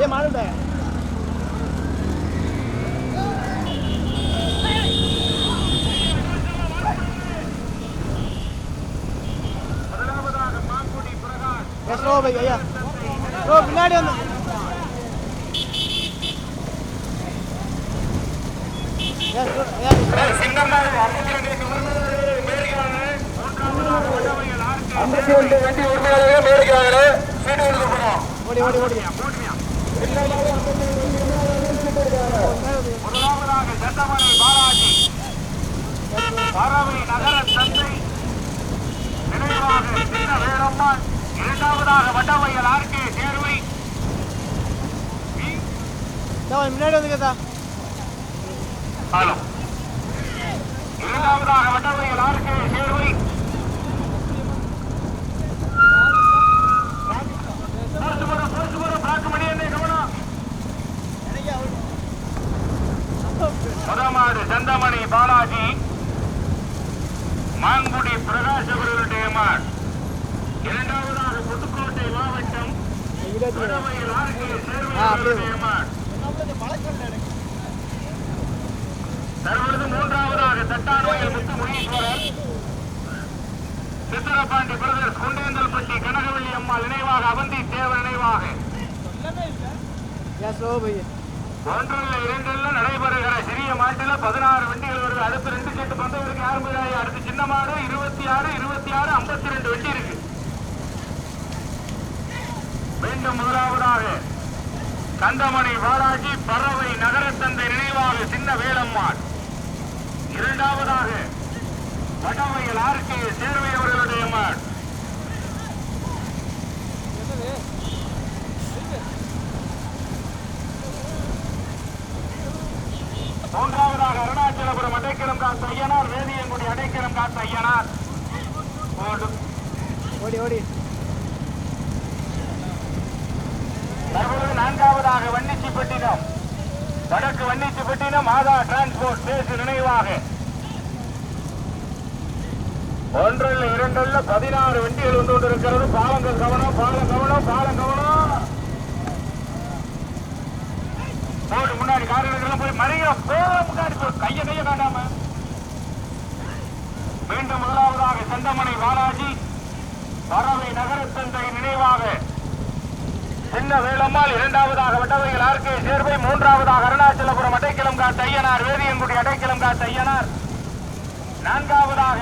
ஏ மாடுடா எஸ் ரோ பை ஐயா ரோ பின்னாடி வந்து எஸ் ரோ ஐயா ஐம்பத்தி ஒன்று வண்டி உரிமையாளர்கள் மேடைக்கிறாங்களே சீட்டு கொடுத்து போனோம் ஓடி ஓடி ஓடி முதலாவதாக செந்தமனை பாலாஜி பறவை நகர தந்தை நினைவாக சின்ன வேலம்மாள் இரண்டாவதாக வட்டவையல் ஆர்கே சேர்வை முன்னாடி வந்து கேட்டா ஹலோ இரண்டாவதாக வட்டவையல் ஆர்கே சேர்வை போஸ்ட் போடு, போஸ்ட் போடு, பிளாக் மணி என்ன கவனம் முதமாடு செந்தமணி பாலாஜி மாங்குடி பிரகாஷ் அவர்களுடைய மாட் இரண்டாவதாக புதுக்கோட்டை மாவட்டம் தற்பொழுது மூன்றாவதாக தட்டானோயில் முத்து முனீஸ்வரர் சித்திரபாண்டி பிரதர்ஸ் குண்டேந்தல்பட்டி கனகவள்ளி அம்மாள் நினைவாக அவந்தி தேவர் நினைவாக. ஒன்றில் இரண்டில் நடைபெறுகிற சிறிய மாட்டில பதினாறு வண்டிகள் வருது அடுத்து ரெண்டு செட்டு பந்தம் இருக்கு யாரும் அடுத்து சின்ன மாடு இருபத்தி ஆறு இருபத்தி ஆறு ஐம்பத்தி ரெண்டு வண்டி இருக்கு. மீண்டும் முதலாவதாக கந்தமணி பாலாஜி பறவை நகரத்தந்தை நினைவாக சின்ன வேலம்மாள். இரண்டாவதாக வடவையில் ஆர்கே சேர்வை அவர்களுடைய மாள் மூன்றாவதாக அருணாச்சலபுரம் அடைக்கலம் காத்த ஐயனார் வேதியங்குடி அடைக்கலம் காத்த ஐயனார். ஓடி ஓடி. தற்பொழுது நான்காவதாக வன்னிச்சிப்பட்டினம் வடக்கு வன்னிச்சிப்பட்டினம் மாதா டிரான்ஸ்போர்ட் பேசு நினைவாக. ஒன்றல்ல இரண்டல்ல பதினாறு வண்டிகள் வந்து கொண்டிருக்கிறது. பாலங்கள் கவனம் பாலம் கவனம் பாலம் கவனம். போடு முன்னாடி காரியங்கள் போய் மறிய போ முன்னாடி போ. கைய கைய காட்டாம. மீண்டும் முதலாவதாக செந்தமணி பாலாஜி பறவை நகரத்தந்தை நினைவாக. சின்ன வேலம்மாள் இரண்டாவதாக வட்டவைகள் ஆர்கே சேர்வை மூன்றாவதாக அருணாச்சலபுரம் அடைக்கலம் காத்த ஐயனார் வேதியங்குடி அடைக்கலம் காத்த ஐயனார். நான்காவதாக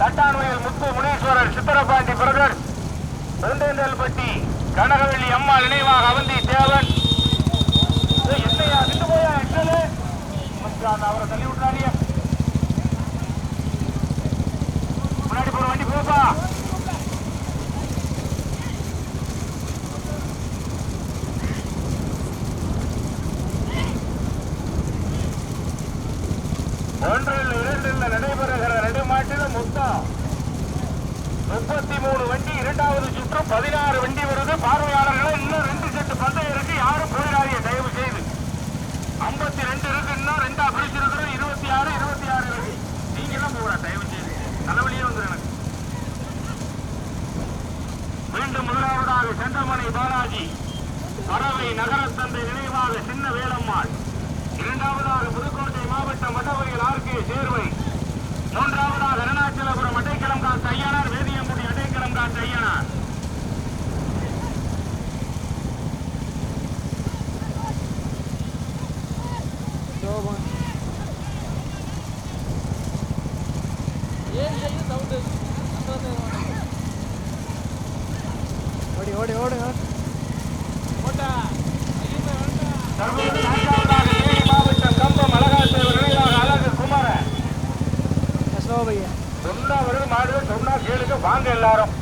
தட்டான்வயல் முத்து முனீஸ்வரர் சித்திரபாண்டி பிரதர் பெருந்தேந்தல்பட்டி கனகவள்ளி அம்மாள் நினைவாக அவந்தி தேவன். என்னையா நின்று போயா எட்டலு அவரை தள்ளி விட்டாரியா முன்னாடி போற வண்டி போப்பா ஒன்றில் இரண்டில் நடைபெறுகிற நடுமாட்டில மொத்தம் முப்பத்தி மூணு வண்டி இரண்டாவது சுற்று பதினாறு வண்டி வருது. பார்வையாளர்கள் இன்னும் ரெண்டு செட்டு பந்தயம் இருக்கு. யாரும் போயிடாதீங்க தயவு செய்து ஐம்பத்தி ரெண்டு இருக்கு இன்னும் ரெண்டா பிரிச்சிருக்கிறோம் இருபத்தி ஆறு இருபத்தி ஆறு இருக்கு நீங்க எல்லாம் போகலாம் தயவு செய்து தலைவலியே வந்துடும் எனக்கு மீண்டும் முதலாவதாக செந்தமணி பாலாஜி. பறவை நகரத்தந்தை நினைவாக சின்ன வேலம்மாள். இரண்டாவதாக புதுக்கோட்டை மாவட்டம் வடவையில் ஆர்கே சேர்வை. மூன்றாவதாக அருணாச்சலபுரம் அடைக்கலம் காத்த ஐயனார் வேதியங்குடி அடைக்கலம் காத்த ஐயனார் சோபன். ஓடி ஓடி ஓடு. தற்போது நான்காவதாக தேனி மாவட்டம் கம்பம் அழகாசேவர் நினைவாக அழகு குமரன் எஸ் ரோ பையா சொன்னா வருது மாடு சொன்னா கேளுங்க வாங்க எல்லாரும்.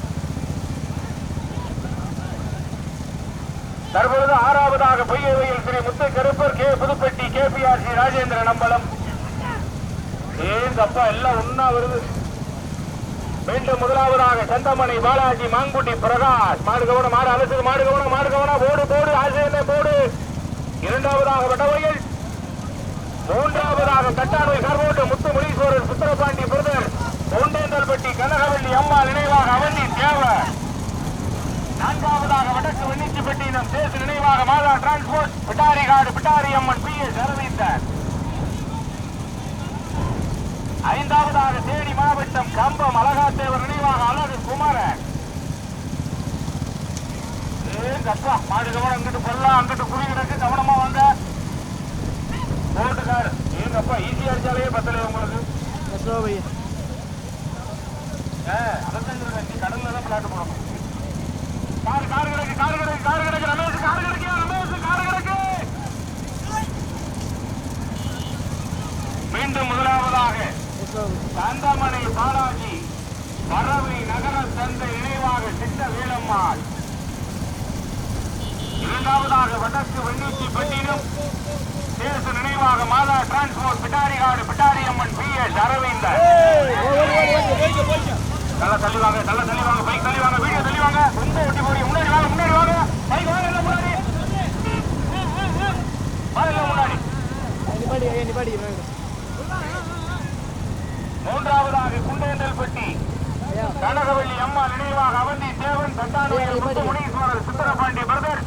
தற்பொழுது ஆறாவதாக பொய்யவையில் ஸ்ரீ முத்து கருப்பர் கே. புதுப்பட்டி கேபிஆர்சி ராஜேந்திர நம்பலம் ஏங்கப்பா எல்லாம் ஒன்னா வருது. மீண்டும் முதலாவதாக சந்தமணி பாலாஜி மாங்குட்டி பிரகாஷ். மாடு கவனம் மாடு அலசுது மாடு கவனம் மாடு கவனம் போடு போடு ஆசிரியர் போடு. இரண்டாவதாக வடவையில் மூன்றாவதாக கட்டாணை கர்வோட்டு முத்து முனீஸ்வரர் சுத்திரபாண்டி பிரதர். தொண்டேந்தல்பட்டி கனகவல்லி அம்மா நினைவாக அவந்தி தேவர். நான்காவதாக வடக்கு வெண்ணிச்சிப்பட்டினம் தேச நினைவாக Matha transport. Pidarikadu Pidari Amman P. S. Aravindan ஐந்தாவதாக தேனி மாவட்டம் கம்பம் அழகாத்தேவர் நினைவாக அழகு குமரன்? கஷ்டம் மாடு கவனம் அங்கிட்டு பல்லாம் அங்கிட்டு குழி கிடக்கு கவனமா வாங்க. போட்டுக்காரு. ஏங்கப்பா ஈஸியா அடிச்சாலே பத்தலையே உங்களுக்கு? கடல்ல தான் பிளாட் போடணும். கார் கார் கிடக்கு கார் கிடக்கு கார் கிடக்கு ரமேஷ் கார் கிடக்கு ரமேஷ் கார் கிடக்கு. மீண்டும் முதல் எஸ்ஓ பாலாஜி பறவை நகர சந்தை நினைவாக சித்த வீரம்மாள் இரண்டாவதாக வடக்கு வெண்ணூத்தி பட்டினம் தேச நினைவாக Matha transport Pidarikadu Pidariamman P. S Aravindan. நல்ல தள்ளி நல்ல நல்லா பைக் தள்ளிவாங்க வீடியோ தள்ளிவாங்க. ரொம்ப ஒட்டி போறீங்க முன்னாடி வாங்க முன்னாடி வாங்க. பைக் வாங்க எல்லாம் முன்னாடி. வாங்க எல்லாம் முன்னாடி. நிப்பாடி நிப்பாடி மூன்றாவதாக குண்டேந்தல்பட்டி ஐயா கனகவள்ளி அம்மா நினைவாக அவந்தி தேவன் தட்டானுடைய முத்துமுனீஸ்வரர் சுந்தரபாண்டி பிரதர்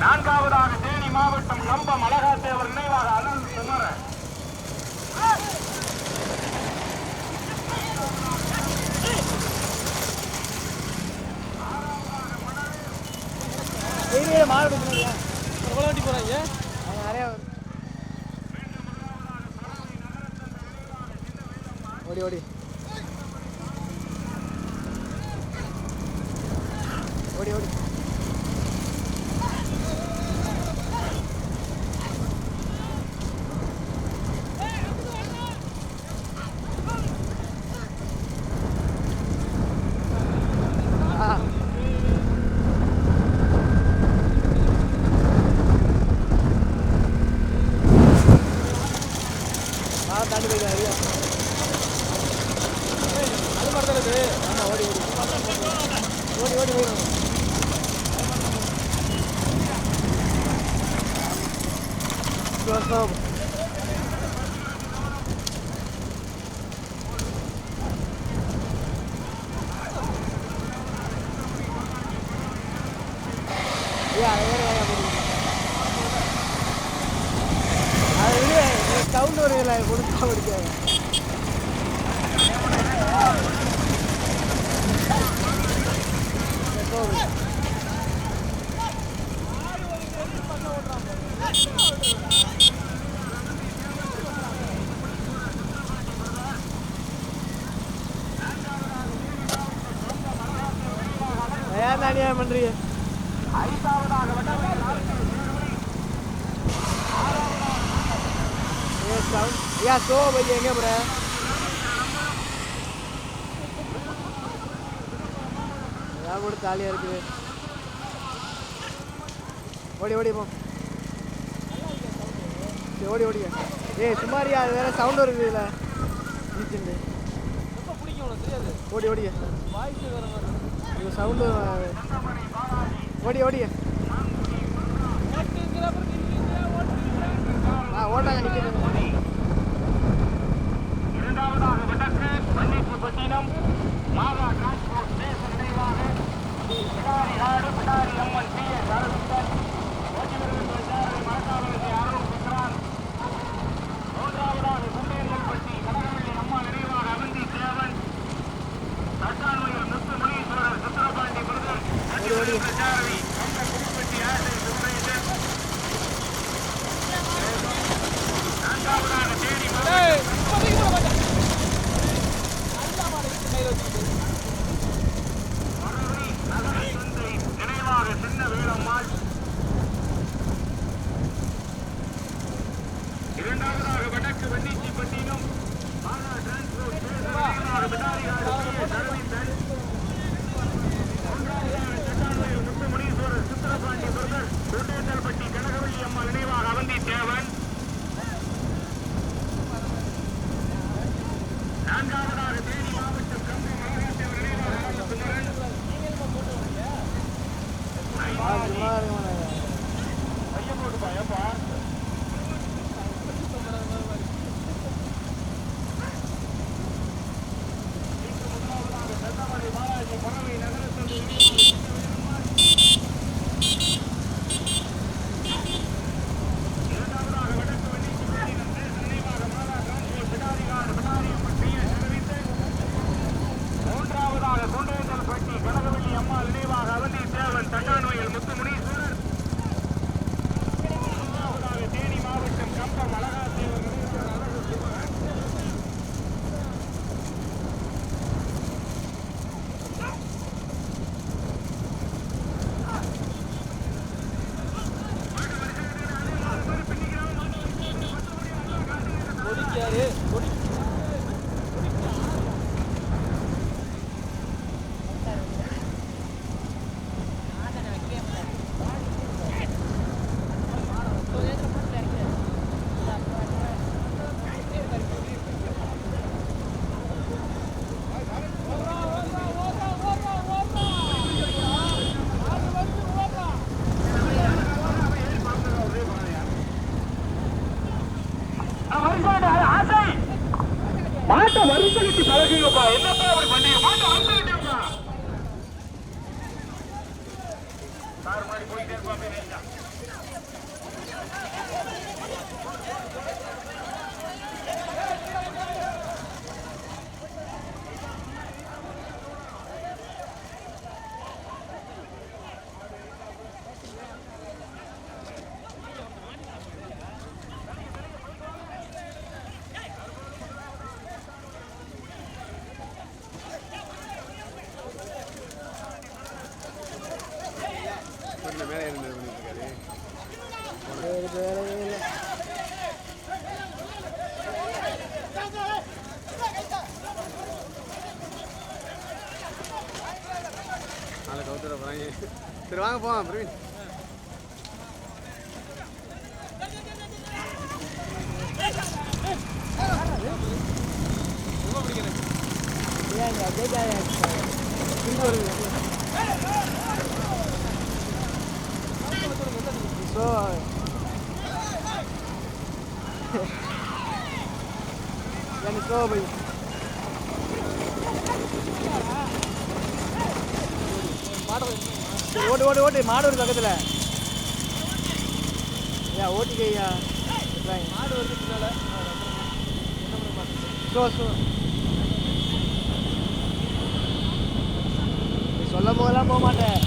நான்காவதாக தேனி மாவட்டம் கம்பம் அழகாத்தேவர் நினைவாக அனந்த் குமரன் டெய்லியே மாடு பிடிக்கணும் எவ்வளோ வண்டி போகிறாங்க அவங்க நிறையா வரும். ஓடி ஓடி ஓடி ஓடி ஆ ஆ தாண்டி போய்க்கலாம் ஐயா அது மாதிரி தானே இது ஆமாம் ஓடி ஓடி ஓடி ஓடி போயிடும் ஸ்லோ ஸ்லோ ஐயா அது வேறு ஐயா போடுங்க அது வந்து சவுண்ட் வருதுல கொடுத்தா பிடிக்காது ஏன் அநியாயம் பண்றீங்க ஐந்தாவதாக வடக்கு ஏ சவுண்ட் ஐயா சோ பையா எங்க போற ஏதாவது கூட ஜாலியா இருக்குது ஓடி ஓடி போ. சரி, ஓடி ஓடி. ஏய் சுமாரியா அது வேற சவுண்ட் வருது இதுல ஈச்சண்டு ஓடி. ஓடி இது சவுண்டு ஓடி ஓடி. ஆ ஓட்டாங்க நிற்கிறது இரண்டாவதாக வடக்கு பன்னிக்குப்பட்டினம் மாதா டிரான்ஸ்போர்ட் தேச நினைவாக பிடாரி நாடு பிடாரி அம்மன் பி எஸ் அரசு சும்மா இருக்குமா ஐயப்பா ஆசை. மாட்டை வரிசை கட்டி பழகுங்கப்பா என்னப்பா அப்படி பண்ணீங்க? மாட்டை வரிசை கட்டிங்கப்பா கார் மாதிரி போயிட்டே இருப்பாங்க அவருக்கு வேலையே இல்லை நாளை கவுத்துற போகிறாங்க சரி வாங்க போவோம் பிரவீன். ஓட்டு ஓட்டு ஓட்டு மாடு ஒரு பக்கத்தில். ஐயா ஓட்டிக்க ஐயா. மாடு வருது பின்னால் ஸோ ஸோ சொல்லும் போதெல்லாம் போக மாட்டேன்.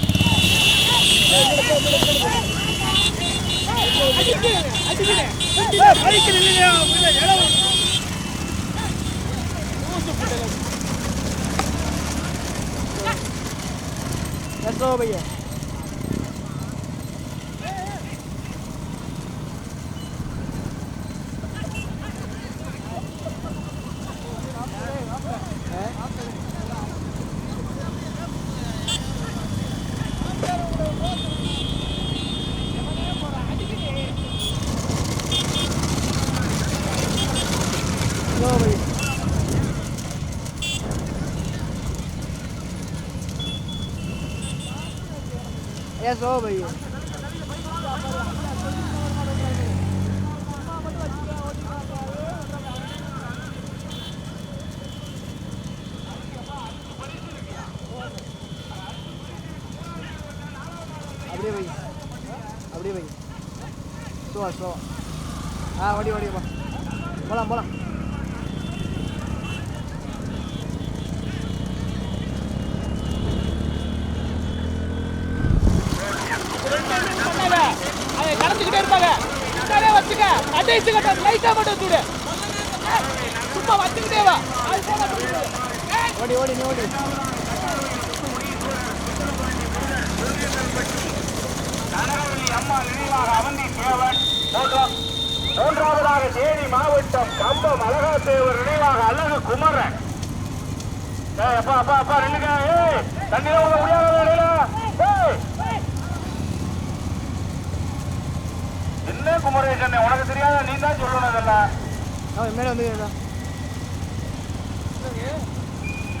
That's all over here. ਕਹੋ ਭਈ வச்சுக்க லைட்டா மட்டும் தூடு சும்மா வச்சுக்கிட்டே வா. ஓடி ஓடி நீ ஓடி அம்மா நினைவாக அவந்தி தேவன் மூன்றாவதாக தேனி மாவட்டம் கம்பம் அழகாத்தேவர் நினைவாக அழகு குமரன். அப்பா அப்பா அப்பா நில்லுங்க. ஏய் தண்ணியில உள்ள முடியாத வேலையில ஏய் என்ன குமரேசன் உனக்கு தெரியாத? நீ தான் சொல்லணும் இதெல்லாம். அவன் மேலே வந்து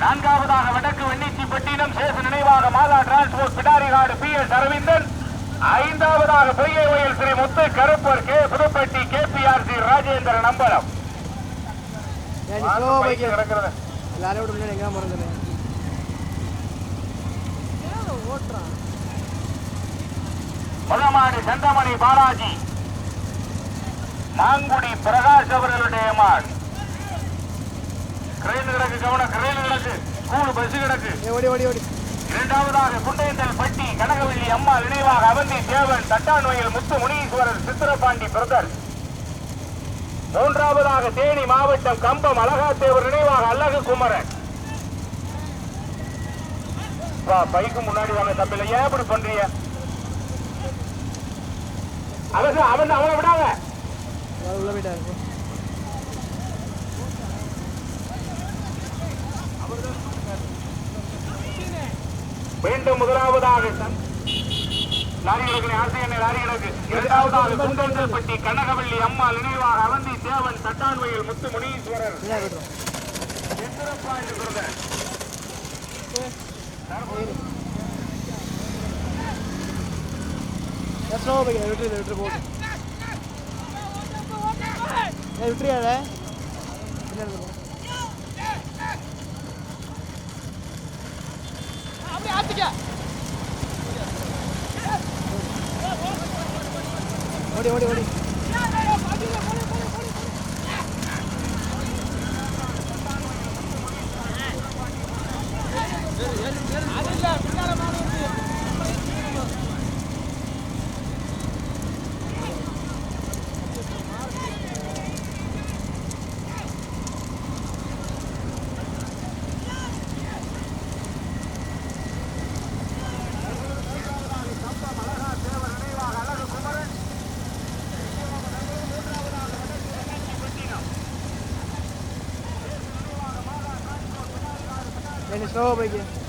நான்காவதாக வடக்கு வெண்ணிச்சிப்பட்டினம் சேச நினைவாக Mala transport Pidarikadu P S Aravindan. ஐந்தாவதாக பொய்யை வயல் ஸ்ரீ முத்து கருப்பர் கே புதுப்பட்டி கேபிஆர்சி ராஜேந்திரன் நம்பலம். ஏன் நீ ஸ்லோவாக பைக்கு போய்க்க கிடக்கிறது. எல்லாரையும் விட முன்னாடி எங்கே மறந்துடு ஓட்டுறான்? முதமாடி செந்தமணி பாலாஜி. மாங்குடி பிரகாஷ் அவர்களுடைய மான் கிரெயின் கிடக்கு கவனம் கிரெயின் கிடக்கு ஸ்கூல் பஸ் கிடக்கு. ஓடி ஓடி ஓடி. இரண்டாவதாக குண்டையந்தல் பட்டி கனகவல்லி அம்மா நினைவாக அவந்தி தேவன் தட்டான்வயல் முத்து முனீஸ்வரர் சித்திரபாண்டி பிரதர். மூன்றாவதாக தேனி மாவட்டம் கம்பம் அழகாத்தேவர் நினைவாக அழகு குமரன். வா பைக்கு முன்னாடி வாங்க தப்பில்லை ஏன் இப்படி பண்றீங்க? அவன் அவன் அவர் உள்ள போயிட்டாரு போ. மீண்டும் முதலாவதாக லாரி கிடக்கு ஆசிரியர் லாரி கிடக்கு இரண்டாவதாக குண்டந்தல் பட்டி கனகவல்லி அம்மா நினைவாக அவந்தி தேவன் தட்டான்வயல் முத்து முனீஸ்வரர். விட்டுரு விட்டுரு போட்டு. விட்டுறியாத அப்படியே ஆத்துக்க ஓடி ஓடி ஓடி. என்ன ஸ்லோவாக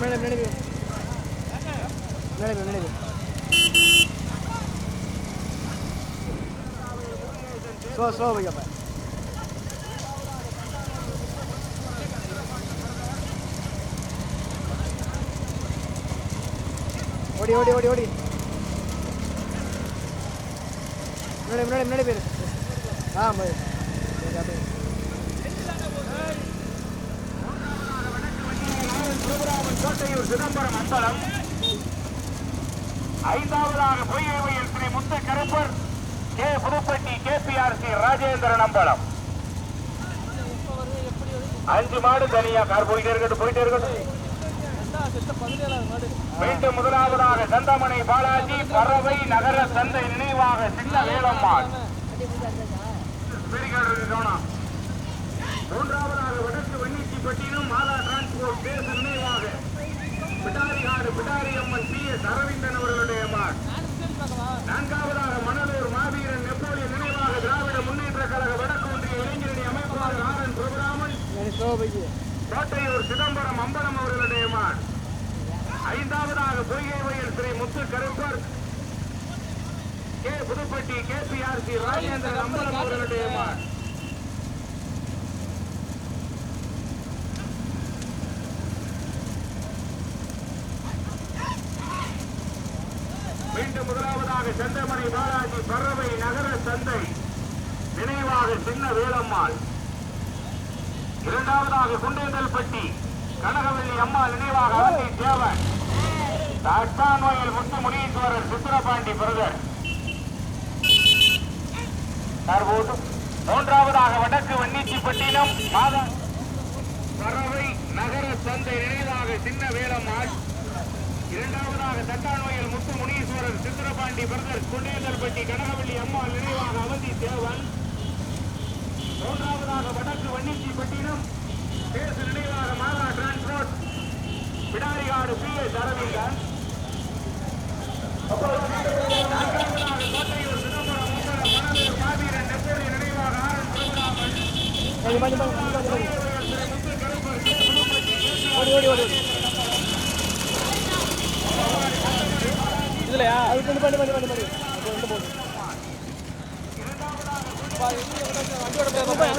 மேலே மேலே மேலே மேலே ஸ்லோ ஸ்லோ பையப்பா ஓடி ஓடி ஓடி ஓடி. முன்னாடி முன்னாடி முன்னாடி போயிரு. ஆ போய் அப்படியே கோட்டையூர் சிதம்பரம் அம்பலம் ஐந்தாவதாக பொய்யவையில் ஸ்ரீ முத்த கருப்பர் கே. புதுப்பட்டி கேபிஆர்சி ராஜேந்திரன் அம்பலம். அஞ்சு மாடு தனியா கார் போயிட்டே இருக்கட்டும் போயிட்டே இருக்கட்டும். மீண்டும் முதலாவதாக சந்தமனை பாலாஜி பறவை நகர சந்தை நினைவாக சின்ன வேலம்மாள் மூன்றாவதாக வடக்கு வன்னிச்சிப்பட்டினம் மாதா டிரான்ஸ்போர்ட் பேச நினைவாக. பிடாரிகாடு பிடாரி அம்மன் பி. எஸ். அரவிந்தன் அவர்களுடைய மாட் நான்காவதாக மணலூர் மாவீரன் நெப்போலியன் நினைவாக திராவிட முன்னேற்ற கழக வடக்கு ஒன்றிய இளைஞரணி அமைப்பாளர் ஆர். என். பிரபுராமன். கோட்டையூர் சிதம்பரம் அம்பலம் அவர்களுடைய மாட் ஐந்தாவதாக பொய்கை வயல் ஸ்ரீ முத்து கருப்பர். கே. புதுப்பட்டி கேபிஆர்சி ராஜேந்திரன் அம்பலம் அவர்களுடைய மாட் மீண்டும் முதலாவதாக செந்தமணி பாலாஜி பறவை நகர சந்தை. நினைவாக சின்ன வேலம்மாள். இரண்டாவதாக குண்டேந்தல்பட்டி கனகவல்லி அம்மா நினைவாக அவந்தி தேவன். தட்டான் வயல் முத்து முனீஸ்வரர் சித்திரபாண்டி பிரதர். தற்போது மூன்றாவதாக வடக்கு வன்னிச்சிப்பட்டினம் மாதா பறவை நகர சந்தை நினைவாக சின்ன வேலம்மாள். இரண்டாவதாக தட்டான் சித்திரபாண்டி பிரதர் குண்டேந்தல்பட்டி கனகவல்லி அம்மா நினைவாக அவந்தி தேவன் மூன்றாவதாக வடக்கு வன்னிச்சிப்பட்டினம் பேசு நினைவாக Mala transport Pidarikadu P S Aravindan நான்காவதாக கோட்டையூர் சிதம்பரம் முத்தர மணலூர் மாவீரன் நெப்போலியன் நினைவாக ஆர் என் பிரபுராமன் ஓடி ஓடி ஓடி இல்லையா? அது பண்ணி பண்ணி பண்ணி பண்ணி பண்ணி. ரெண்டு போகுது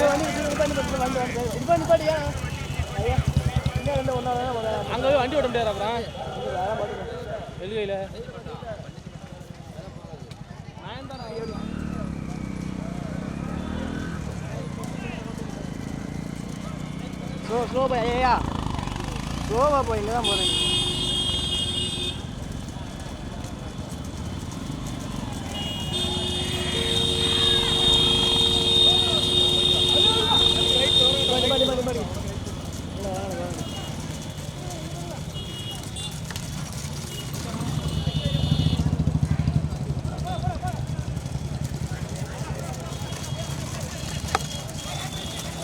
வண்டி இது வண்டி ரெண்டு ஒன்றா அங்க போய் வண்டி ஓட்ட முடியாது அப்புறம் வெளியில. ஸ்லோ ஸ்லோ போய் ஐயா ஸ்லோவாக போய் இங்கே தான் போகிறேன்